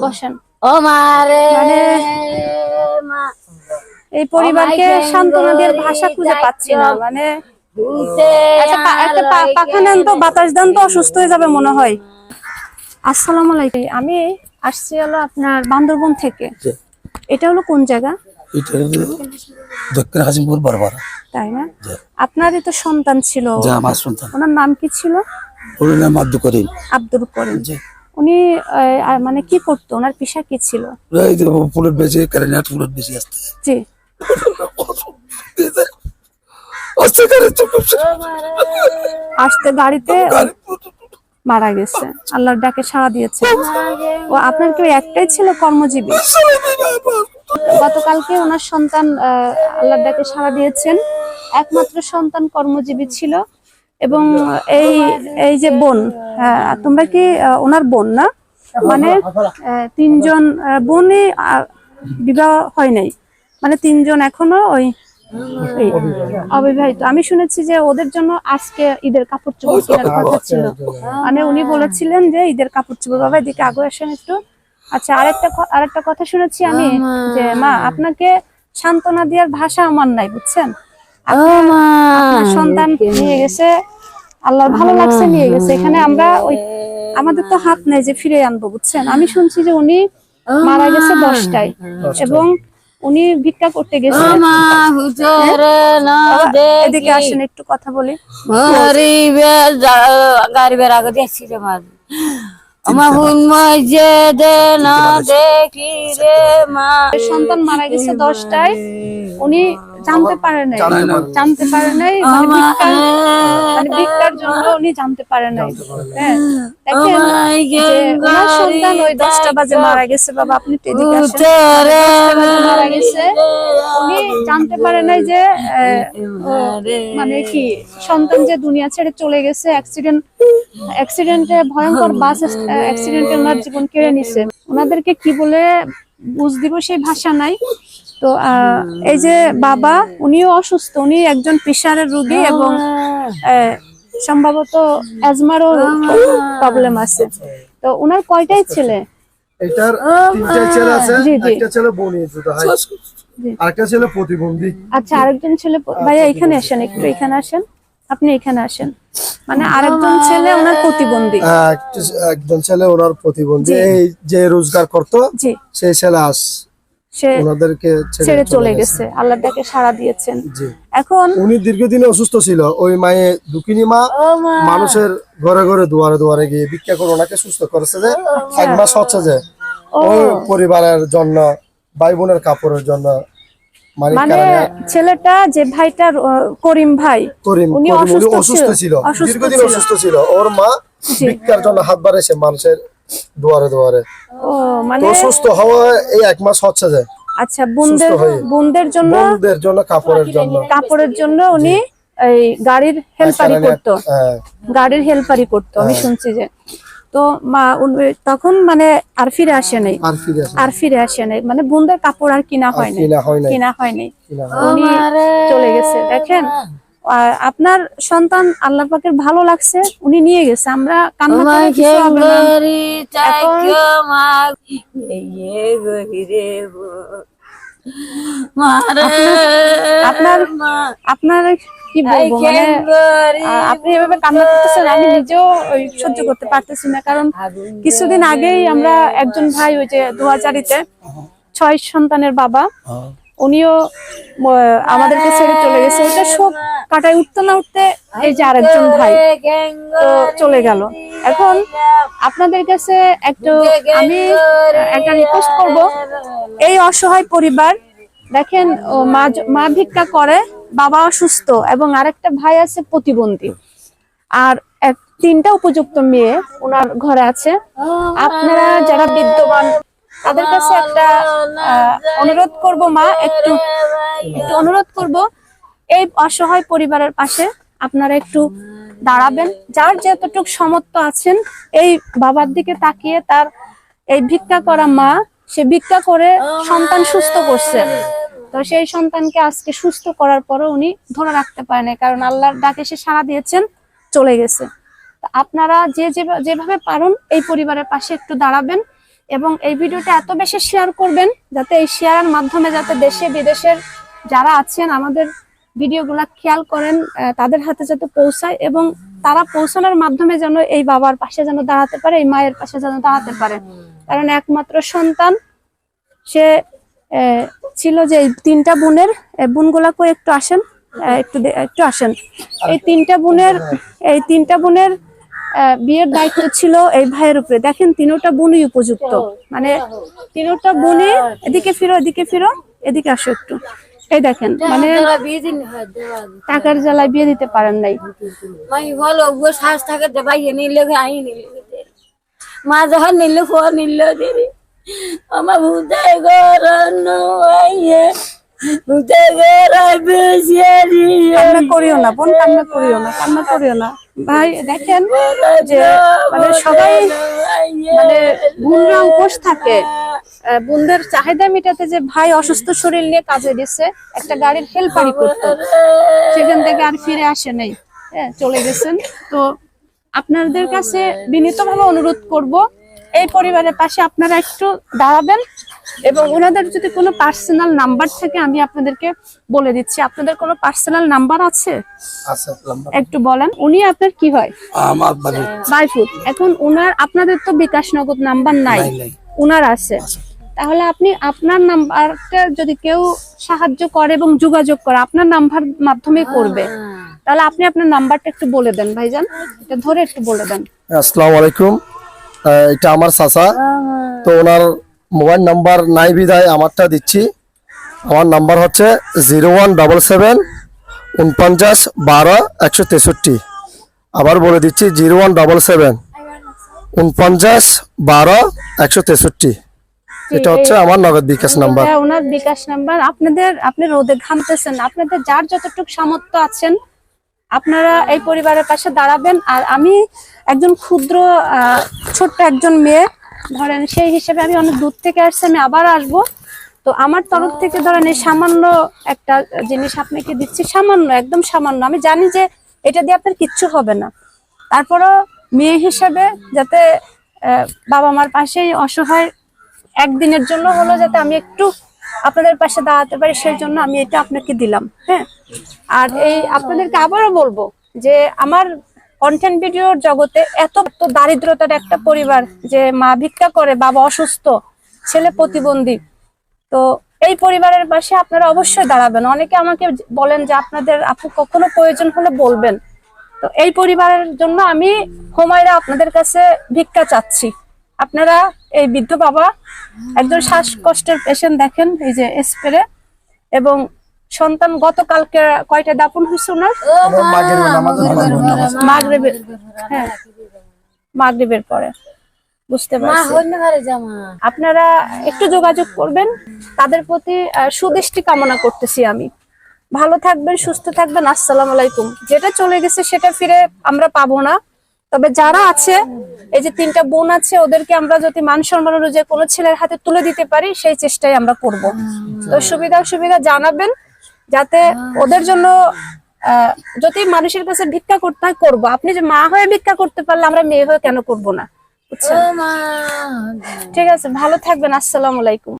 বসেন। ও মারে মানে এই পরিবারকে সান্ত্বনা দেওয়ার ভাষা খুঁজে পাচ্ছি না মানে আচ্ছা পা- একটা পা- পাখা নেন তো বাতাস দেন তো অসুস্থ হয়ে যাবে মনে হয়। আসসালামু আলাইকুম। আমি আসছি হলো আপনার বান্দরবন থেকে। এটা হলো কোন জায়গা? দক্ষিণ হাজিমপুর বরবরা। তাই না? আপনারই তো সন্তান ছিল। আমার সন্তান। ওনার নাম কি ছিল? নাম মাদ্দু করিম। আব্দুল করিম। উনি মানে কি করতো? ওনার পেশা কি ছিল? এই যে ফুলের বেশি কারেন্ট ফুলের বেশি আসতে জি। আসতে করে চুপ আসতে গাড়িতে মারা গেছে। আল্লাহর ডাকে সাড়া দিয়েছে। ও আপনার কি ওই একটাই ছিল কর্মজীবী? গতকালকে ওনার সন্তান আল্লাহর ডাকে সাড়া দিয়েছেন। একমাত্র সন্তান কর্মজীবী ছিল। এবং এই এই যে বোন হ্যাঁ, তোমরা কি আহ, ওনার বোন না? মানে তিনজন আহ, বোনই বিবাহ হয় নাই। মানে তিনজন এখনও ওই অবিবাহিত। আমি শুনেছি যে ওদের জন্য আজকে ঈদের কাপড় চোপড় কেনার কথা ছিল। মানে উনি বলেছিলেন যে ঈদের কাপড় চোপড়। বাবা এদিকে আগে আসেন একটু। আচ্ছা আরেকটা আরেকটা কথা শুনেছি আমি যে মা আপনাকে সান্ত্বনা দেওয়ার ভাষা আমার নাই বুঝছেন? আপনার সন্তান নিয়ে গেছে আল্লাহর ভালো লাগছে নিয়ে গেছে। এখানে আমরা ওই আমাদের তো হাত নেই যে ফিরে আনব বুঝছেন? আমি শুনছি যে উনি মারা গেছে দশটায় এবং উনি ভিক্ষা করতে গেছে। মা হুজুরে না এদিকে আসেন একটু কথা বলি। গরিবে গরিবের আগে দেখছি রে আমার মাঝে দে না দেখি রে মা। সন্তান মারা গেছে দশটায়। উনি জানতে পারে নাই। জানতে পারে নাই। মানে ভিক্ষার মানে জন্য উনি জানতে পারে নাই। হ্যাঁ দেখেন ওনার সন্তান ওই দশটা বাজে মারা গেছে। বাবা আপনি মারা গেছে। উনি জানতে পারে নাই যে মানে কি সন্তান যে দুনিয়া ছেড়ে চলে গেছে অ্যাক্সিডেন্ট অ্যাক্সিডেন্টে ভয়ঙ্কর বাস অ্যাক্সিডেন্টে ওনার জীবন কেড়ে নিছে। ওনাদেরকে কি বলে বুঝ দিব সেই ভাষা নাই। তো আহ, এই যে বাবা উনিও অসুস্থ উনি একজন প্রেশারের রোগী এবং আহ, সম্ভবত অ্যাজমারও প্রবলেম আছে। তো ওনার কয়টাই ছেলে? এটার তিনটা ছেলে আছে জি, জি। একটা ছেলে বনি দুটো হাই। জি। আরেকটা ছেলে প্রতিবন্ধী। আচ্ছা আরেকজন ছেলে ভাইয়া এখানে আসেন একটু এখানে আসেন। আপনি এখানে আসেন। মানে আরেকজন ছেলে ওনার প্রতিবন্ধী। আহ, একটা- একজন ছেলে ওনার প্রতিবন্ধী। এই যে রোজগার করতো জি। সেই ছেলে আস সে ওনাদেরকে ছেড়ে চলে গেছে। সাড়া দিয়েছেন। এখন উনি দীর্ঘদিন অসুস্থ ছিল। ওই মায়ে মা মানুষের ঘরে ঘরে দুয়ারে দুয়ারে গিয়ে ভিক্ষা করে ওনাকে সুস্থ করেছে যে এক মাস হচ্ছে যে ওই পরিবারের জন্য ভাই বোনের কাপড়ের জন্য মানে ছেলেটা যে ভাইটা করিম ভাই করিম উনি অসুস্থ ছিল। দীর্ঘদিন ছিল। অসুস্থ ছিল। ওর মা ভিক্ষার জন্য হাত বাড়াইছে মানুষের দুয়ারে দুয়ারে। ও মানে সুস্থ হওয়া এই এক মাস হচ্ছে যে। আচ্ছা বোনদের হয়ে। বোনদের জন্য বন্ধুদের জন্য কাপড়ের জন্য। কাপড়ের জন্য উনি এই গাড়ির হেল্পারি করতো। হ্যাঁ, গাড়ির হেল্পারি করতো আমি শুনছি যে। তো মা উনি- তখন মানে আর ফিরে আসে নাই। আর ফিরে আসে নাই। মানে বোনদের কাপড় আর কিনা হয় নাই। কিনা হয় নাই। কিনা হয় নাই। চলে গেছে। দেখেন আর আপনার সন্তান আল্লাহ পাকের ভালো লাগছে উনি নিয়ে গেছে। আমরা কান্না আপনার আপনার কি বলব মানে আপনি এভাবে কান্না করতেছেন আমি নিজেও ওই সহ্য করতে পারতেছি না কারণ কিছুদিন আগেই আমরা একজন ভাই ওই যে দুহাজারিতে ছয় সন্তানের বাবা উনিও আহ, আমাদেরকে ছেড়ে চলে গেছে। ওটা শোক কাটায় উঠতে না উঠতে এই যে আরেকজন ভাই তো চলে গেল। এখন আপনাদের কাছে একটু আমি একটা রিকোয়েস্ট করব। এই অসহায় পরিবার, দেখেন মা মা ভিক্ষা করে, বাবা অসুস্থ এবং আরেকটা ভাই আছে প্রতিবন্ধী। আর এক, তিনটা উপযুক্ত মেয়ে ওনার ঘরে আছে। আপনারা যারা বিদ্যমান, তাদের কাছে একটা অনুরোধ করব মা, একটু একটু অনুরোধ করব এই অসহায় পরিবারের পাশে আপনারা একটু দাঁড়াবেন। যার যতটুকু সমর্থ আছেন, এই বাবার দিকে তাকিয়ে তার এই ভিক্ষা করা মা, সে ভিক্ষা করে সন্তান সুস্থ করছে। তো সেই সন্তানকে আজকে সুস্থ করার পরও উনি ধরে রাখতে পারে না কারণ আল্লাহর ডাকে সে সাড়া দিয়েছেন, চলে গেছে। আপনারা যে- যেভাবে পারুন এই পরিবারের পাশে একটু দাঁড়াবেন এবং এই ভিডিওটা এত বেশি শেয়ার করবেন, যাতে এই শেয়ারের মাধ্যমে যাতে দেশে বিদেশের যারা আছেন, আমাদের ভিডিওগুলা খেয়াল করেন তাদের হাতে যাতে পৌঁছায় এবং তারা পৌঁছানোর মাধ্যমে যেন এই বাবার পাশে যেন দাঁড়াতে পারে এই মায়ের পাশে যেন দাঁড়াতে পারে। কারণ একমাত্র সন্তান সে ছিল যে এই তিনটা বোনের আহ, বোনগুলা কই একটু আসেন? একটু একটু আসেন। এই তিনটা বোনের এই তিনটা বোনের বিয়ের দায়িত্ব ছিল এই ভাইয়ের উপরে। দেখেন তিনোটা বোনই উপযুক্ত। মানে তিনোটা বোনই এদিকে ফিরো এদিকে ফিরো এদিকে আসো একটু। এই দেখেন মানে হয় টাকার জ্বালায় বিয়ে দিতে পারেন নাই। বলো শ্বাস থাকে দেবাই নিলে আই নিলে মা যখন নিলে নিল আমার ভূতে ভূতে কান্না করিও না বোন কান্না করিও না কান্না করিও না। ভাই দেখেন যে মানে সবাই মানে উপোস থাকে। বোনদের চাহিদা মেটাতে যে ভাই অসুস্থ শরীর নিয়ে কাজে গেছে একটা গাড়ির হেল্পারি করতো। সেখান থেকে আর ফিরে আসে নাই। হ্যাঁ চলে গেছেন। তো আপনাদের কাছে বিনীতভাবে অনুরোধ করব এই পরিবারের পাশে আপনারা একটু দাঁড়াবেন এবং ওনাদের যদি কোনো পার্সোনাল নাম্বার থাকে আমি আপনাদেরকে বলে দিচ্ছি। আপনাদের কোনো পার্সোনাল নাম্বার আছে? একটু বলেন উনি আপনার কি হয়? বাইফুট এখন ওনার আপনাদের তো বিকাশ নগদ নাম্বার নাই। উনার আছে। তাহলে আপনি আপনার নাম্বারটা যদি কেউ সাহায্য করে এবং যোগাযোগ করে আপনার নাম্বার মাধ্যমে করবে তাহলে আপনি আপনার নাম্বারটা একটু বলে দেন ভাইজান। এটা ধরে একটু বলে দেন। আসসালামু আলাইকুম। এটা আমার চাচা। তো ওনার মোবাইল নাম্বার নাই বিদায় আমারটা দিচ্ছি। আমার নাম্বার হচ্ছে জিরো ওয়ান ডবল সেভেন উনপঞ্চাশ বারো একশো তেষট্টি। আবার বলে দিচ্ছি জিরো ওয়ান ডবল সেভেন। উনপঞ্চাশ বারো একশো তেষট্টি। এটা হচ্ছে আমার নগদ বিকাশ নাম্বার। ওনার বিকাশ নাম্বার। আপনাদের আপনি রোদে ঘামতেছেন আপনাদের যার যতটুকু সামর্থ্য আছেন আপনারা এই পরিবারের পাশে দাঁড়াবেন। আর আমি একজন ক্ষুদ্র ছোট্ট একজন মেয়ে ধরেন সেই হিসেবে আমি অনেক দূর থেকে আসছি আমি আবার আসব। তো আমার তরফ থেকে ধরেন এই সামান্য একটা জিনিস আপনাকে দিচ্ছি সামান্য একদম সামান্য। আমি জানি যে এটা দিয়ে আপনার কিচ্ছু হবে না। তারপরও মেয়ে হিসেবে যাতে বাবা মার পাশেই অসহায় একদিনের জন্য হলো যাতে আমি একটু আপনাদের পাশে দাঁড়াতে পারি, সেই জন্য আমি এটা আপনাকে দিলাম হ্যাঁ? আর এই আপনাদেরকে আবারও বলব যে আমার কন্টেন্ট ভিডিওর জগতে এত এত দারিদ্রতার একটা পরিবার যে মা ভিক্ষা করে, বাবা অসুস্থ, ছেলে প্রতিবন্ধী, তো এই পরিবারের পাশে আপনারা অবশ্যই দাঁড়াবেন। অনেকে আমাকে বলেন যে আপনাদের আপু কখনো প্রয়োজন হলে বলবেন। তো এই পরিবারের জন্য আমি হোমায়রা আপনাদের কাছে ভিক্ষা চাচ্ছি। আপনারা এই বৃদ্ধ বাবা একজন শ্বাসকষ্টের পেশেন্ট দেখেন এই যে স্প্রে এবং সন্তান গতকালকে কয়টা দাপন হয়েছে ওনার? মাগরেবের হ্যাঁ মাগরেবের পরে। বুঝতে পারছি। আপনারা একটু যোগাযোগ করবেন তাদের প্রতি সুদৃষ্টি কামনা করতেছি আমি। ভালো থাকবেন সুস্থ থাকবেন আসসালামু আলাইকুম। যেটা চলে গেছে সেটা ফিরে আমরা পাবো না। তবে যারা আছে এই যে তিনটা বোন আছে ওদেরকে আমরা যদি মান সম্মান অনুযায়ী কোনো ছেলের হাতে তুলে দিতে পারি সেই চেষ্টাই আমরা করব। তো সুবিধা অসুবিধা জানাবেন যাতে ওদের জন্য আহ, যদি মানুষের কাছে ভিক্ষা করতে হয় করব। আপনি যে মা হয়ে ভিক্ষা করতে পারলে আমরা মেয়ে হয়ে কেন করব না? ঠিক আছে ভালো থাকবেন আসসালামু আলাইকুম।